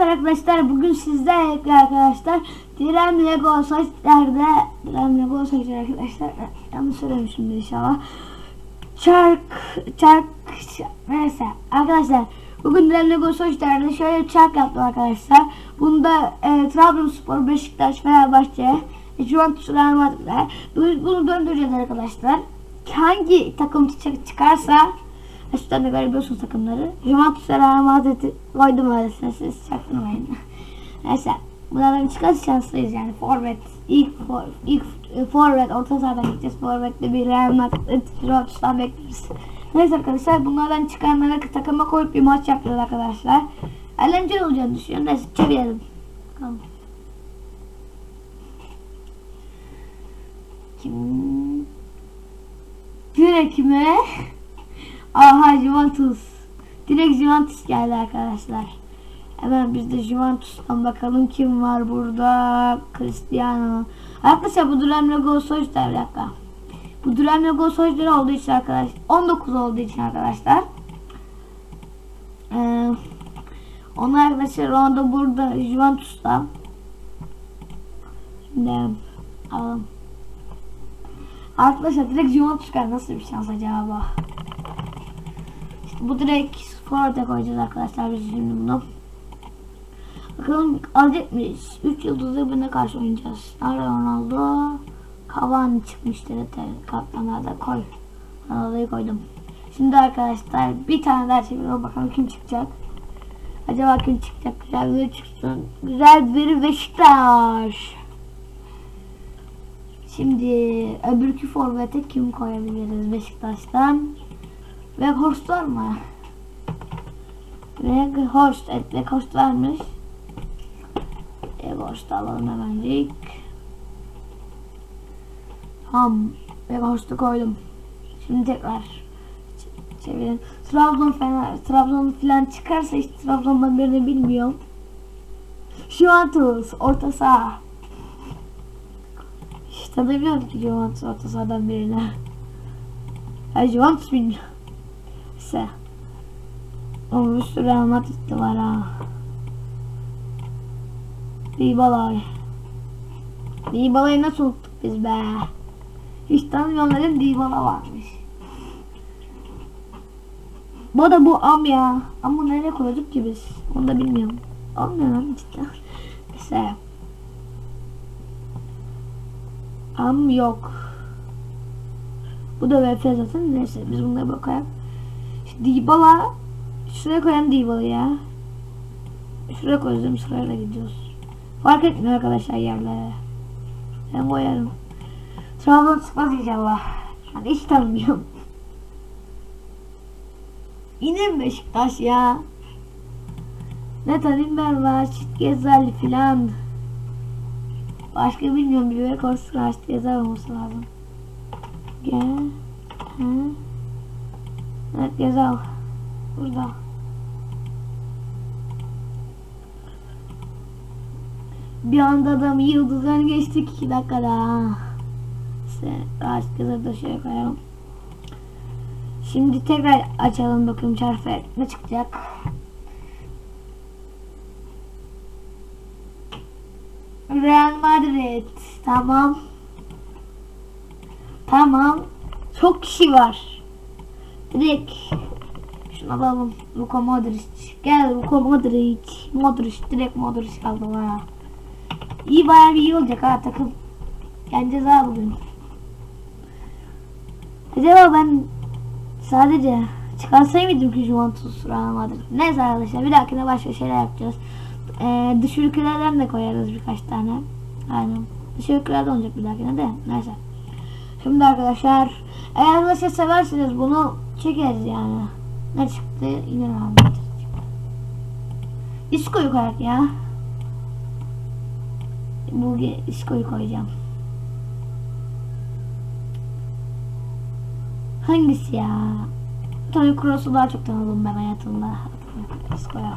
Merhaba arkadaşlar bugün sizlerle arkadaşlar Direm Lego saçlarda Direm Lego saçlar arkadaşlar yanlış söylemişim inşallah. Çark çark neyse arkadaşlar bugün Direm Lego saçlarda şöyle çark yaptım arkadaşlar. Bunda e, Trabzonspor, Beşiktaş, Fenerbahçe Juventus, Real Madrid'ler Biz bunu döndüreceğiz arkadaşlar. Hangi takım çık- çıkarsa Üstten de görebiliyorsunuz takımları. Juventus ve Real Madrid'i koydum öylesine siz çaktırmayın. Neyse. Bunlardan çıkarsa şanslıyız yani. Forvet, ilk, for, ilk e, forvet, orta sahadan gideceğiz. Forvet'te bir Real Madrid, Juventus'tan bekleriz. Neyse arkadaşlar bunlardan çıkanları takıma koyup bir maç yapıyoruz arkadaşlar. Eğlenceli olacağını düşünüyorum. Neyse çevirelim. Bakalım. Kim? Mi? Aha Juventus. Direkt Juventus geldi arkadaşlar. Hemen biz de Juventus'tan bakalım kim var burada. Cristiano. Arkadaşlar bu dönemde gol sonuçta bir dakika. Bu dönemde gol sonuçları olduğu için arkadaş 19 olduğu için arkadaşlar. Ee, onlar arkadaşlar Ronaldo burada Juventus'ta. Şimdi alalım. Arkadaşlar direkt Juventus. Nasıl bir şans acaba? Bu direkt forward'a koyacağız arkadaşlar biz şimdi bunu. Bakalım alacak mıyız? 3 yıldızlı birine karşı oynayacağız. Nerede Ronaldo? Cavani çıkmıştır yeter. Kaptanlarda koy. Ronaldo'yu koydum. Şimdi arkadaşlar bir tane daha çeviriyorum. Bakalım kim çıkacak. Acaba kim çıkacak? Güzel bir çıksın. Güzel bir Beşiktaş. Şimdi öbürkü forvete kim koyabiliriz Beşiktaş'tan? Weghorst var mı? Weghorst. Evet Weghorst varmış. Weghorst'u alalım hemencik. Tamam. Weghorst'u koydum. Şimdi tekrar çevirin. Trabzon Fener, Trabzon falan çıkarsa hiç Trabzon'dan birini bilmiyorum. Juventus orta saha. Hiç tanımıyorum ki Juventus orta sahadan birini. Ya Juventus bilmiyorum. Neyse. Ama bir sürü Real Madrid'de var ha. Dybala. Dybala'yı nasıl unuttuk biz be? Hiç tanımıyorum dedim Dybala varmış. Bu da bu am ya. Ama nereye koyduk ki biz? Onu da bilmiyorum. Am lan cidden? Neyse. Am yok. Bu da VF zaten. Neyse biz bunları bakalım. Dybala şuraya koyalım Dybala'yı ya. Şuraya koyalım sırayla gidiyoruz. Fark etmiyor arkadaşlar yerlere. Ben koyarım. Trabzon çıkmaz inşallah. Yani hiç tanımıyorum. Yine mi Beşiktaş ya? Ne tanıyım ben var. Çit Gezel filan. Başka bilmiyorum. Bir böyle korsun açtı Gezel olması lazım. Gel. Ha. Evet Gezal. Burada. Bir anda adam yıldızlarını geçtik 2 dakikada. İşte rahat Gezal'ı da şöyle koyalım. Şimdi tekrar açalım bakayım çarpı ne çıkacak. Real Madrid. Tamam. Tamam. Çok kişi var. Direkt şunu alalım. Luka Modric. Gel Luka Modric. Modric. Direkt Modric kaldı bana. İyi bayağı bir iyi olacak ha takım. Yeneceğiz ha bugün. Acaba ben sadece çıkarsaydım ki Juventus Real Madrid. Neyse arkadaşlar bir dahakine başka şeyler yapacağız. Ee, dış ülkelerden de koyarız birkaç tane. Aynen. Dış ülkelerden olacak bir dahakine de. Neyse. Şimdi arkadaşlar eğer arkadaşlar seversiniz bunu çekeriz yani. Ne çıktı? Yine rahmet. Isko'yu koyak ya. Bu Isko'yu koyacağım. Hangisi ya? Tony Kroos'u daha çok tanıdım ben hayatımda. Isko'ya.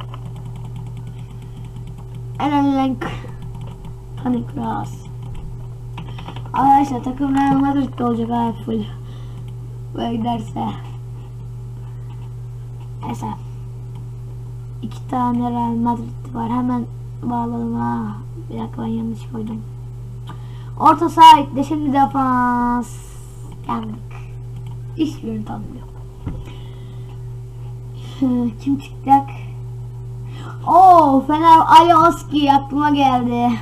Elenlenk. Tony Kroos. Arkadaşlar takım Real Madrid'de olacak ha full. Böyle giderse. Neyse. iki tane Real Madrid var. Hemen bağladım. Ah, bir dakika ben yanlış koydum. Orta saha ekle. Şimdi defans. Yandık. Hiçbirini tanımıyorum. Kim çıkacak? Oo Fener Alioski aklıma geldi.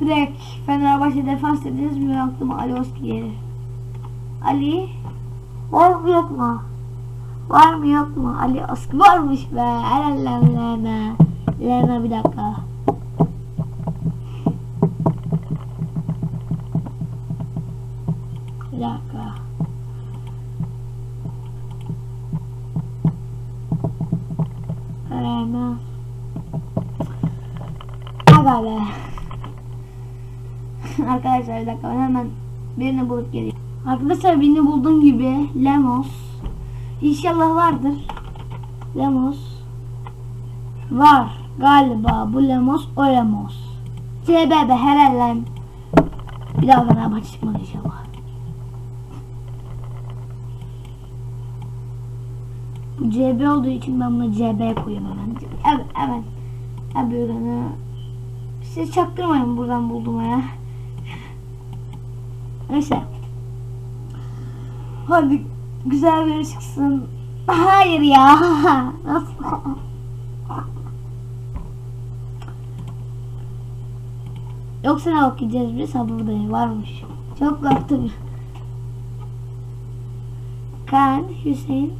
Direkt Fenerbahçe defans dediniz mi aklıma Alioski gelir. Ali var mı yok mu? Var mı yok mu? Ali Oski varmış be. Helal Lena. Lena bir dakika. Bir dakika. Lena. Aga be. Arkadaşlar bir dakika ben hemen birini bulup geleyim. Arkadaşlar birini buldum gibi Lemos. İnşallah vardır. Lemos. Var galiba bu Lemos o Lemos. CBB lan. Bir daha Fenerbahçe çıkmadı inşallah. Bu CB olduğu için ben buna CB koyayım hemen. Evet evet. Evet hani siz çaktırmayın buradan bulduğuma ya. Neyse. Hadi güzel bir çıksın. Hayır ya. Yoksa ne okuyacağız biz? Ha buradayım. Varmış. Çok korktum. Kaan, Hüseyin.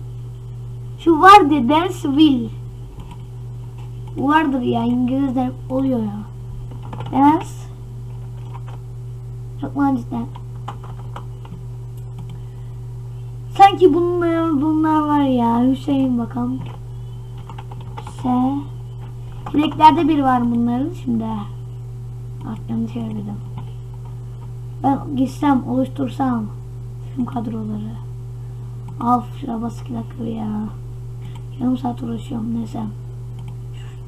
Şu vardı. Dance will. Vardır ya. İngilizler oluyor ya. Dance. Çok mu cidden? Sanki bunlar bunlar var ya. Hüseyin bakalım. S. Bileklerde bir var bunların şimdi. Bak yanlış söyledim. Ben gitsem oluştursam tüm kadroları. Al şuna bas iki dakika ya. Yarım saat uğraşıyorum neyse.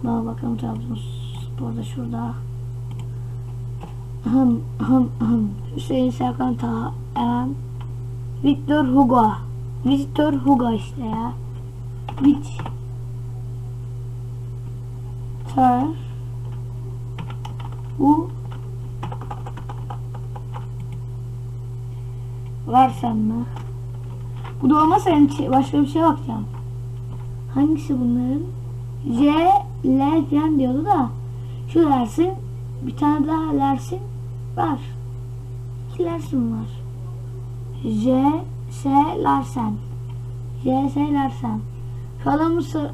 Daha bakalım Trabzonspor da şurada. Hım hım hım. Hüseyin Serkan Taha Eren Victor Hugo. Victor Hugo işte ya. Victor Bu Varsan mı? Bu da olmazsa yani şey- başka bir şeye bakacağım. Hangisi bunların? J, L falan diyordu da şu Lersin bir tane daha Lersin var. İki Lersin var. J, S, Larsen. J, S, Larsen. Sı-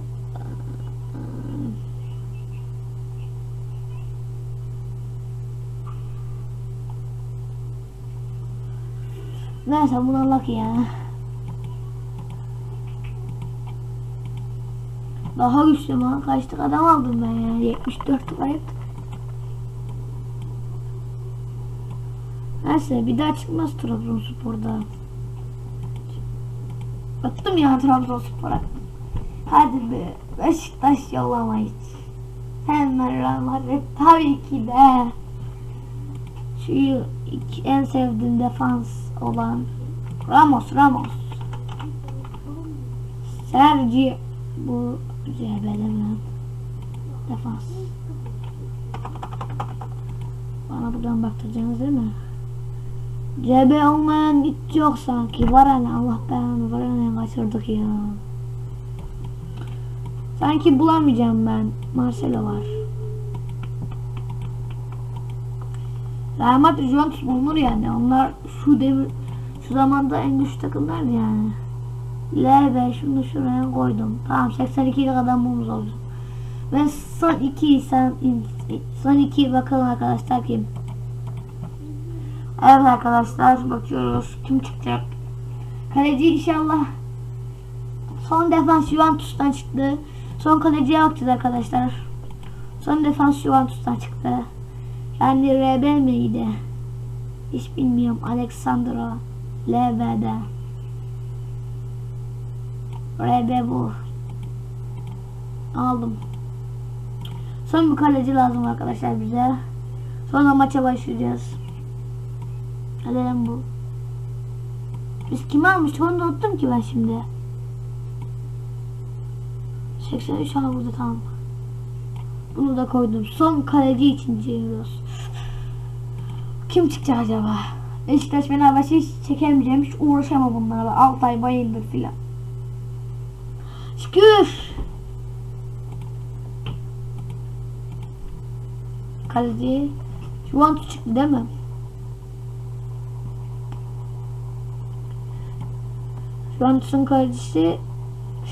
Neyse bunu Allah ya. Daha güçlü mü? Kaçtık adam aldım ben ya. 74 kayıp. Neyse bir daha çıkmaz Trabzonspor'da. Attım ya Trabzonspor'a. Hadi be. Beşiktaş yollama hiç. Hemen Real Madrid tabii ki de. Şu iki- en sevdiğim defans olan Ramos Ramos. Sergi bu mi? Defans. Bana buradan baktıracaksınız değil mi? CB olmayan hiç yok sanki. Var hani Allah belanı var hani kaçırdık ya. Sanki bulamayacağım ben. Marcelo var. Real Madrid Juventus bulunur yani. Onlar şu devir şu zamanda en güçlü takımlar yani. LB şunu şuraya koydum. Tamam 82'lik adam bulmuş oldu. Ve son iki sen son iki bakalım arkadaşlar kim? Evet arkadaşlar bakıyoruz kim çıkacak. Kaleci inşallah son defans Juventus'tan çıktı. Son kaleciye bakacağız arkadaşlar. Son defans Juventus'tan çıktı. Yani RB miydi? Hiç bilmiyorum. Alexandro LB'de. RB bu. Aldım. Son bir kaleci lazım arkadaşlar bize. Sonra maça başlayacağız. Alalım bu. Biz kimi almıştık onu da unuttum ki ben şimdi. 83 ha burada tamam. Bunu da koydum. Son kaleci için diyoruz. Kim çıkacak acaba? Beşiktaş Fenerbahçe hiç çekemeyeceğim. Hiç uğraşamam bunlarla. Altay Bayındır filan. Şükür. Kaleci Juventus çıktı değil mi? Juventus'un kalecisi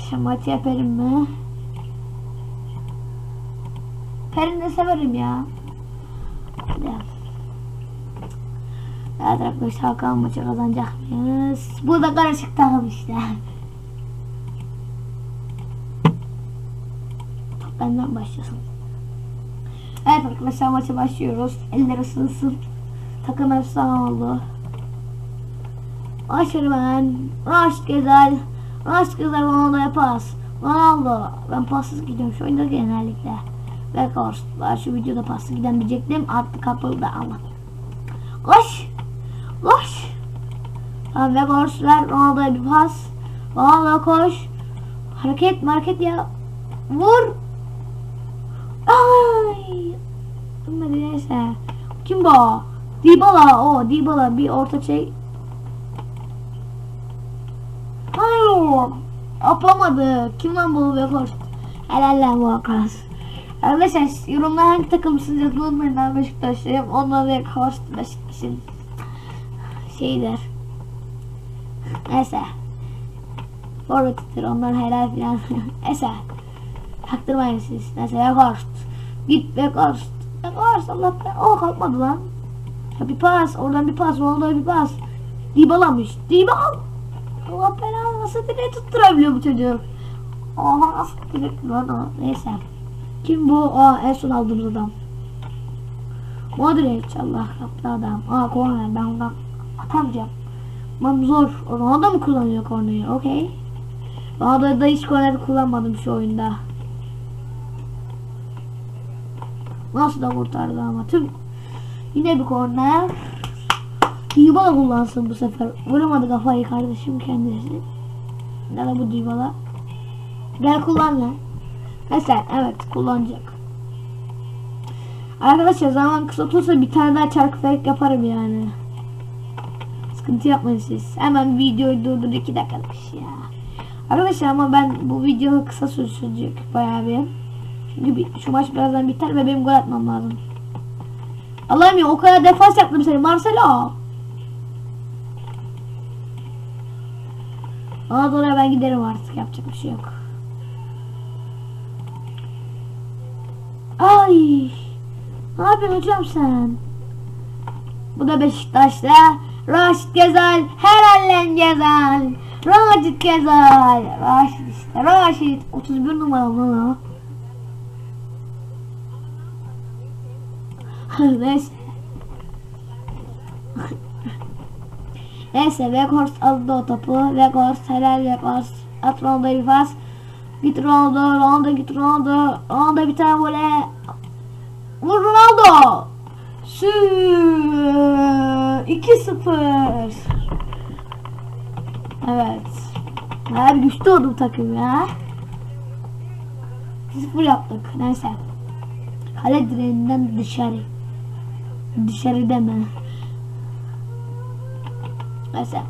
Şamati Perin mi? Perin de severim ya. Evet arkadaşlar Hakan maçı kazanacak mıyız? Bu da karışık takım işte. Top benden başlasın. Evet arkadaşlar maça başlıyoruz. Eller ısınsın. Takım efsane oldu. Aşırı ben. Raşit Gezel. Raşit Gezel Ronaldo'ya pas. Ronaldo. Ben passız gidiyorum şu oyunda genellikle. Ve Ben şu videoda paslı giden diyecektim. Artık kapıldı ama. Koş. Koş. Tamam ve ver Ronaldo'ya bir pas. Ronaldo koş. Hareket hareket ya. Vur. Ay. Neyse. Kim bu? Dybala o Dybala bir orta şey. Hayır. Yapamadı. Kim lan bu Weghorst? Helal lan bu Akas. Arkadaşlar yorumlar hangi takımsınız yazmayı unutmayın. Ben Beşiktaşlıyım. Onlar Weghorst Beşiktaş'ın şeyler. Neyse. Forvet'tir onlar helal filan. Neyse. Taktırmayın siz. Neyse Weghorst. Git Weghorst. Weghorst Allah be. Oh kalkmadı lan. Ya bir pas. Oradan bir pas. Oldu bir pas. Dybala'mış. Dybala. Allah belanı nasıl direği tutturabiliyor bu çocuk. Oha nasıl direkt lan o. Neyse. Kim bu? Aa en son aldığımız adam. Modric Allah yaptı adam. Aa korner ben ondan atamayacağım. Lan zor. Ronaldo mu kullanıyor korneyi? Okey. Ronaldo'da hiç korner kullanmadım şu oyunda. Nasıl da kurtardı ama tüm yine bir korner. Dybala kullansın bu sefer. Vuramadı kafayı kardeşim kendisi. De bu Dybala. Gel kullan lan. Mesela evet kullanacak. Arkadaşlar zaman kısa olursa bir tane daha çarkı felek yaparım yani. Sıkıntı yapmayın siz. Hemen videoyu durdur iki dakikalık iş ya. Arkadaşlar ama ben bu video kısa sürecek bayağı bir. Çünkü bir, şu maç birazdan biter ve benim gol atmam lazım. Allah'ım ya o kadar defans yaptım seni Marcelo. Ona doğru ben giderim artık yapacak bir şey yok. Ay. Ne yapıyorsun hocam sen? Bu da Beşiktaş'ta. Raşit Gezel. Herhallen Gezel. Raşit Gezel. Raşit işte. Raşit. 31 numara lan. Neyse. Neyse Weghorst aldı o topu. Weghorst helal Weghorst. At Ronaldo'ya bir pas. Git Ronaldo. Ronaldo git Ronaldo. Ronaldo bir tane vole. Vur Ronaldo. Sü 2-0. Evet. Her güçlü oldu takım ya. 2-0 yaptık. Neyse. Kale dışarı. Dışarı deme. Mesela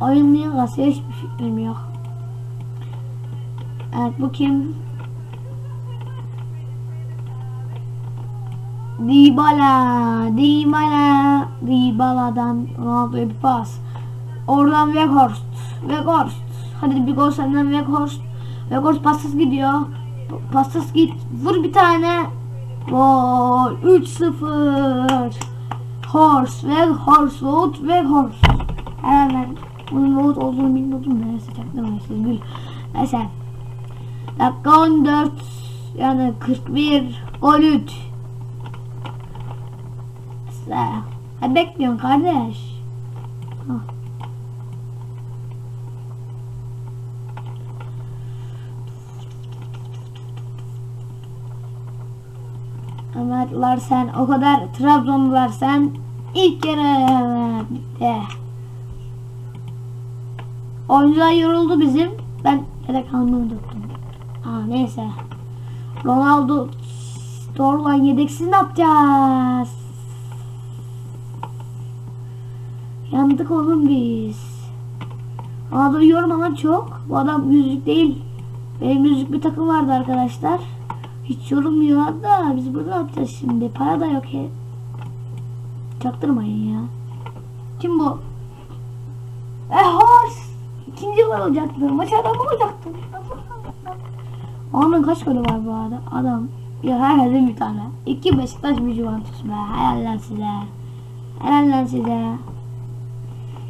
oyun niye kasıyor hiçbir fikrim yok. Evet bu kim? Dybala, Dybala, Dybala'dan Ronaldo'ya bir pas. Oradan Weghorst, Weghorst. Hadi bir gol senden Weghorst. Weghorst pasız gidiyor. Pasız git. Vur bir tane. Gol. 3-0. Horse ve horse vote ve horse. Herhalde bunun vote olduğunu bilmiyordum. Neyse çaktım siz gül. Neyse. Dakika 14 yani 41 13 Neyse. Ha bekliyorsun kardeş. Hah. Ömerler sen o kadar Trabzonlular sen ilk kere bitti. Oyuncular yoruldu bizim. Ben yedek almayı unuttum. Aa neyse. Ronaldo Dorlan yedeksiz ne yapacağız? Yandık oğlum biz. Ronaldo'yu yormadan çok. Bu adam yüzlük değil. Benim yüzlük bir takım vardı arkadaşlar. Hiç yorulmuyor da biz burada ne yapacağız şimdi? Para da yok he. Çaktırmayın ya. Kim bu? Ehos! İkinci gol olacaktı. Maç adamı olacaktı. Onun kaç golü var bu arada? Adam. Ya herhalde bir tane. İki Beşiktaş bir Juventus be. Helal lan size. Helal lan size.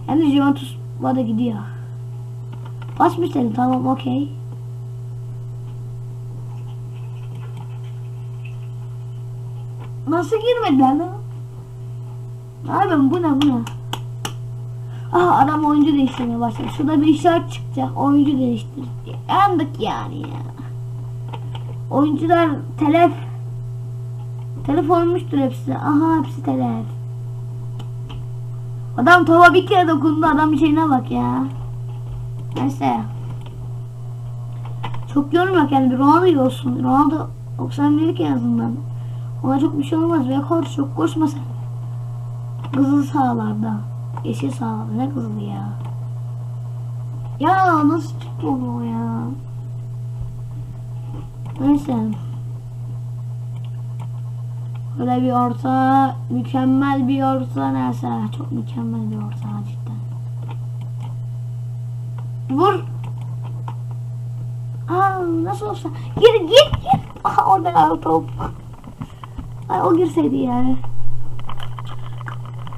Yani Juventus bu arada gidiyor. Pas mı senin? Tamam okey. Nasıl girmediler lan? Abi bu ne bu ne? Aha adam oyuncu değiştirmeye başladı. Şurada bir işaret çıkacak. Oyuncu değiştir. Yandık yani ya. Oyuncular telef. Telef olmuştur hepsi. Aha hepsi telef. Adam tava bir kere dokundu. Adam bir şeyine bak ya. Neyse. Çok yorulmak yani bir Ronaldo olsun. Ronaldo 91'lik en azından. Ona çok bir şey olmaz. Ve koş çok koşmasın. Kızıl sahalarda. Yeşil sahalarda. Ne kızılı ya? Ya nasıl tuttu onu ya? Neyse. Böyle bir orta, mükemmel bir orta neyse. Çok mükemmel bir orta cidden. Vur. Aa nasıl olsa. Gir gir gir. Aha orada kaldı top. Ay o girseydi yani.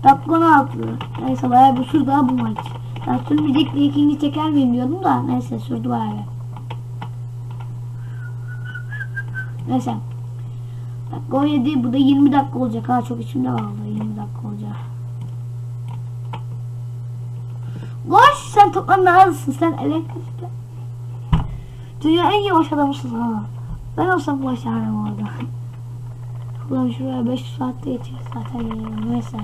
Dakika ne yaptı? Neyse bayağı bir sürdü ha bu maç. Ben sürmeyecek diye ikinci çeker miyim diyordum da neyse sürdü bayağı. Neyse. Dakika 17 bu da 20 dakika olacak ha çok içimde kaldı 20 dakika olacak. Koş sen toplam hızlısın sen elektrikle. Dünya en yavaş adamısın ha. Ben olsam başarırım orada. Ulan şuraya 5 saatte geçer zaten geliyorum neyse.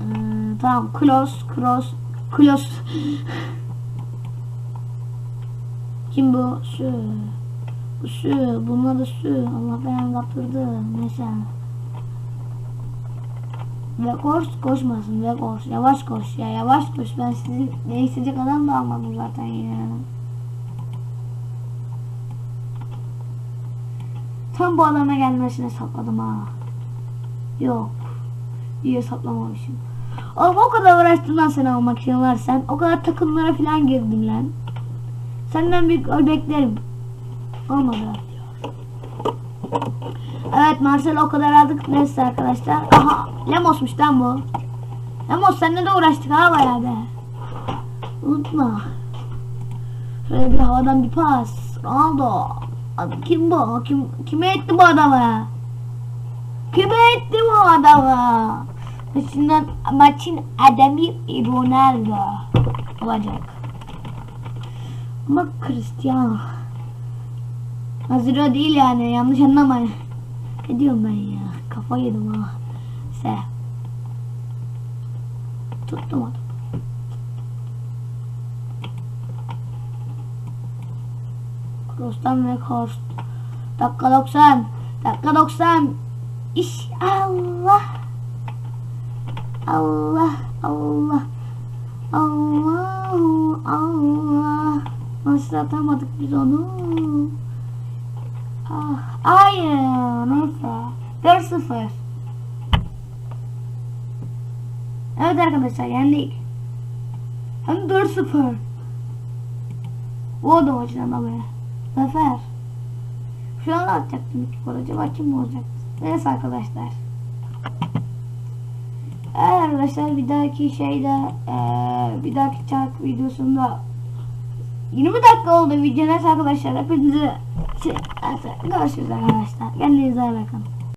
Ee, tamam close cross close. Kim bu? Şu. Bu şu. Bunlar da şu. Allah belanı kaptırdı. Neyse. Ve koş koşmasın ve koş. Yavaş koş ya yavaş koş. Ben sizi değiştirecek adam da almadım zaten ya. Tam bu adama gelmesine sapladım ha. Yok. İyi saplamamışım. Oğlum o kadar uğraştım lan seni almak için var sen. O kadar takımlara falan girdim lan. Senden bir gol beklerim. Olmadı. Evet Marcel o kadar aldık. Neyse arkadaşlar. Aha Lemos'muş lan bu. Lemos seninle de uğraştık ha bayağı be. Unutma. Şöyle bir havadan bir pas. Ronaldo. Abi kim bu? Kim, kime etti bu adamı? Kime etti bu adamı? Maçın, maçın adamı Ronaldo olacak. Ama Cristiano. Hazır değil yani yanlış anlamayın. Ne diyorum ben ya? Kafa yedim ha. Se. Tuttum onu. Ve cross. Dakika 90. Dakika 90. İş Allah. Allah. Allah. Allah. Allah. Nasıl atamadık biz onu? Ah, hayır. Neyse. 4-0. Evet arkadaşlar yendik. Hem 4-0. O da maçın adamı. Zafer. Şu an atacaktım iki gol. Acaba kim olacak? Neyse arkadaşlar. Evet arkadaşlar bir dahaki şeyde eee, bir dahaki çark videosunda 20 dakika oldu video neyse arkadaşlar hepinize şey, görüşürüz arkadaşlar kendinize iyi bakın